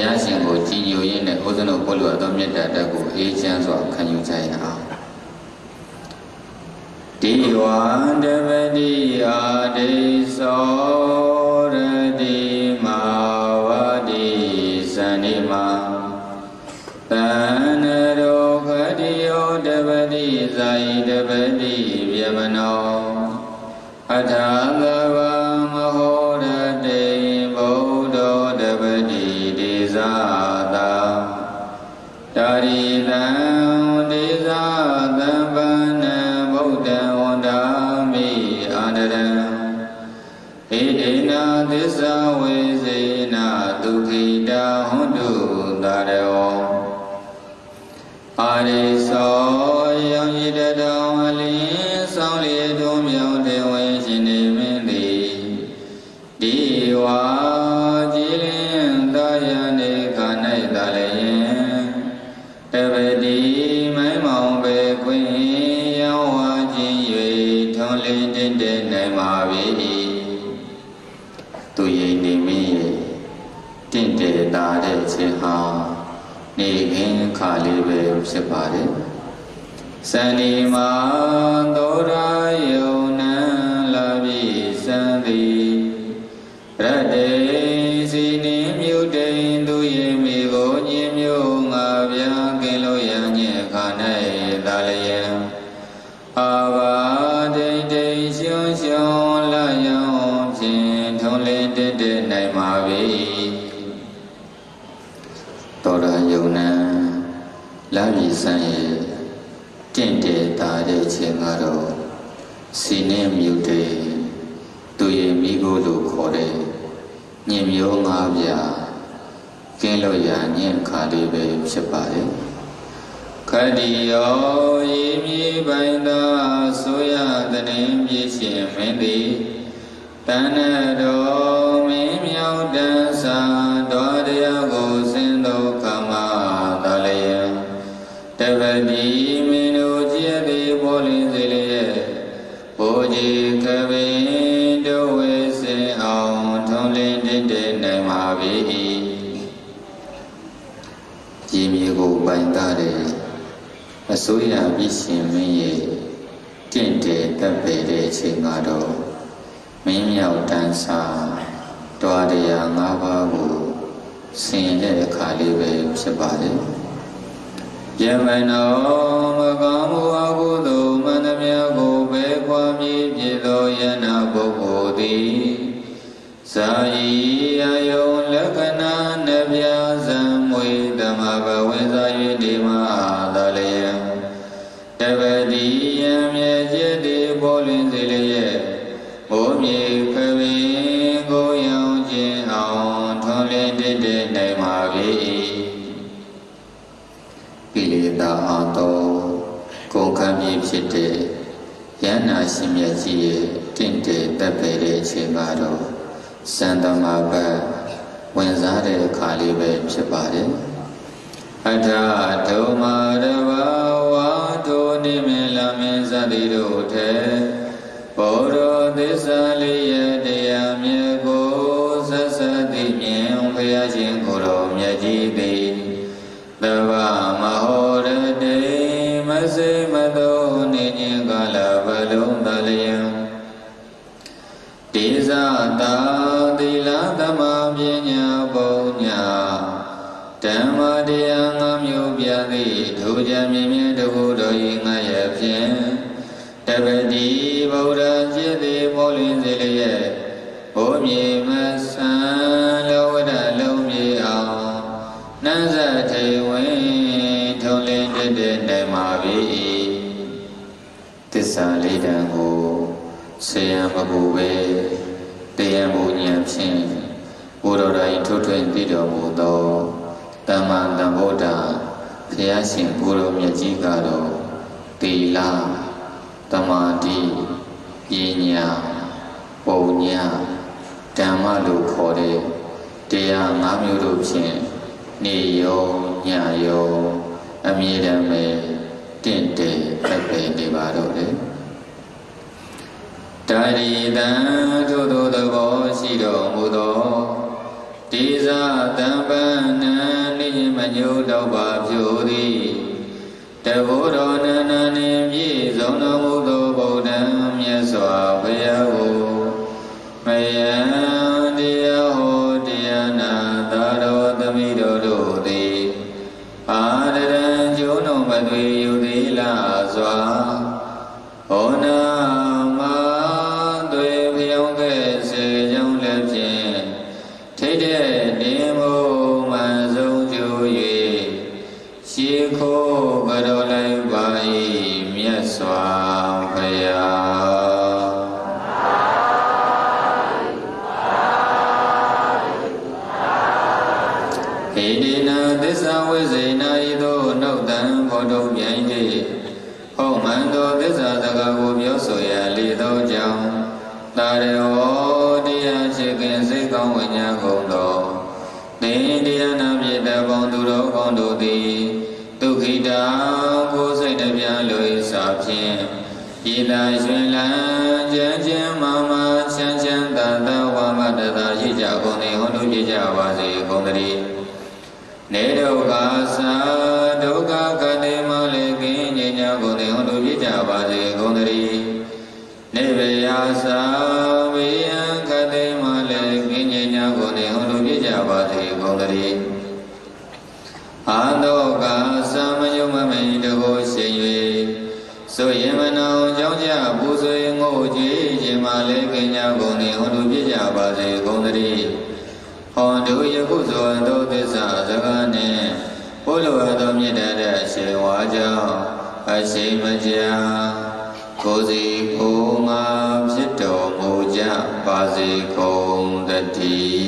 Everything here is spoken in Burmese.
ရားရှင်ကိုကြည်ညိုရင်းနဲ့ဥဒ္ဒနုပုလ္လဝသောမေတ္တာတက်ကိုအေးချမ်းစွာခံယူကြရအောင်ဒီဝံတပတိအာဒိသောရတိမာဝတိဇန္တိမာတန္နရောခတိယောတပတိဇာယိတပတိဗျမနောအထာသ ဣတိနာသစ္စာဝေစေနာဒုက္ခိတာဟွန်တုတာရောအာရိသော ခင်းခါလေးပဲဖြစ်ပါတယ်စန္ဒီမာသောရာယုံနံလာပြီစံသည်ရတ္တေစီနိမြုတိန်သူယေမိကိုညင်မျိုးငါဗျာကင်လို့ရညေခါ၌သာလျံအာဘာဒိဋ္ဌိရှုံရှုံလာယံဖြင့်ထုံးလင်းတက်တဲ့နိုင်ပါ၏တော်ရ ယုံနံလာပြီစံရဲ့တင့်တယ်တာတဲ့ခြင်းကတော့စီနေမြုတေသူရဲ့မိကိုလို့ခေါ်တဲ့ညင်မျိုးငါးပြာကင်းလို့ရညင်ခါလေးပဲဖြစ်ပါတယ်ခတိယောရေမြေပိုင်သာဆိုရတဲ့ပြည့်ရှင်မင်းသည်တဏ္ဍတော် ပိုင်သားတဲ့အစိုးရပြည်ရှင်မင်းရဲ့တင့်တယ်တပ်ပေတဲ့အချိန်ကတော့မင်းမြောက်တန်းစာတွားတရား၅ပါးကိုဆင်တဲ့အခါလေးပဲဖြစ်ပါတယ်ယမနောမကောင်းမှုအကုသိုလ်မန္တမြတ်ကိုပဲခွာမြည်ပြသောယနာပုဂ္ဂိုလ်သည်ဇာယီ ပေါ်လင်းစေလျက်မိုးမြေခပင်ကိုရောင်ခြင်းအောင်ထွန်လင်းတည်တည်နိုင်ပါ၏ကိလေသာအသောကုန်ခံမြည်ဖြစ်တဲ့ယန္နာရှင်မြတ်ကြီးရဲ့တင့်တယ်တပ်ပေတဲ့အချိန်ကတော့စံတမဘတ်ဝင်စားတဲ့အခါလေးပဲဖြစ်ပါတယ်အထာဒုမာ တိတို့ထဲဘောရောသစ္စာလေးရတရားမြတ်ကိုဆက်ဆက်သိမြင်ဘုရားရှင်ကိုယ်တော်မြတ်ကြီးသည်တဗ္ဗမဟောရတေမစေမသောနေညင်ကာလဘလုံးတလျံဒေဇတာသီလသမပညာပုံညာဓမ္မတရားငါမျိုးပြသည်ဒုကြမြင်မြင်တခုတော်ဤငါရဲ့ဖြင့်တ ပတိဗုဒ္ဓจิตတိပေါ်လင်းစေလျက်ဘုံမြေမဆံလောဝဒလုံးမြေအောင်နန်းစထေဝင်ထုံးလင်းတည်တည်နိုင်ပါ၏သစ္စာလေးတန်ကိုဆေယံမပူပဲတရားမူဉာဏ်ဖြင့်ဘုရောတိုင်းထွထွင်တည်တော်မူသောတမ္မာတံဗုဒ္ဓဘုရားရှင်ဘုရောမြတ်ကြီးကတော့တီလာ တမာတိပညာပုံညာဓမ္မလို့ခေါ်တဲ့တရား၅မျိုးတို့ဖြင့်နေရောညရောအမြဲတမ်းပဲတင့်တယ်တက်ပဲနေပါတော့တယ်တာရီတံထို့သောသဘောရှိတော်မူသောဒေဇတံပန္နံညုတော့ပါဖြူသည်တဘုရောန ခိုးကြတော်လိုက်ပါ၏မြတ်စွာဘုရားဟိတိနာသစ္စာဝိဇေနာဤသို့နှုတ်တံဘောတုမြိုင်၍ဟောမှန်သောသစ္စာစကားကိုပြောဆိုရလေသောကြောင့်တာရဟောတရားချေခင်စိတ်ကောင်းဝိညာဉ်ကုန်သောသင်တရားနာပြေတပေါင်းသူတော်ကောင်းတို့သည် ဒုက္ခိတာကိုယ်စိတ်တပြားလို၏စာဖြင့်ဤသာရှင်လန်းကြံကြံမမချမ်းချမ်းသာသာဝါမတသာရှိကြကုန်သည်ဟောတို့ပြကြပါစေကုန်သတည်းနေဒုက္ခသာဒုက္ခကတိမလေးကင်းငြိမ်းချမ်းကုန်သည်ဟောတို့ပြကြပါစေကုန်သတည်းနေဗေယသာ ဆွေငိုကြည်ခြင်းမလေးကင်းကြကုန်သည်ဟောတို့ပြကြပါစေကုန်သတည်းဟောတုယခုဇောတောသစ္စာစကားနှင့်ဘုလိုအပ်သောမြင့်တဲ့အရှင်ဝါကြောင့်အရှိမကြာကိုယ်စီကိုယ်မှာဖြစ်တော်မူကြပါစေကုန်တည်း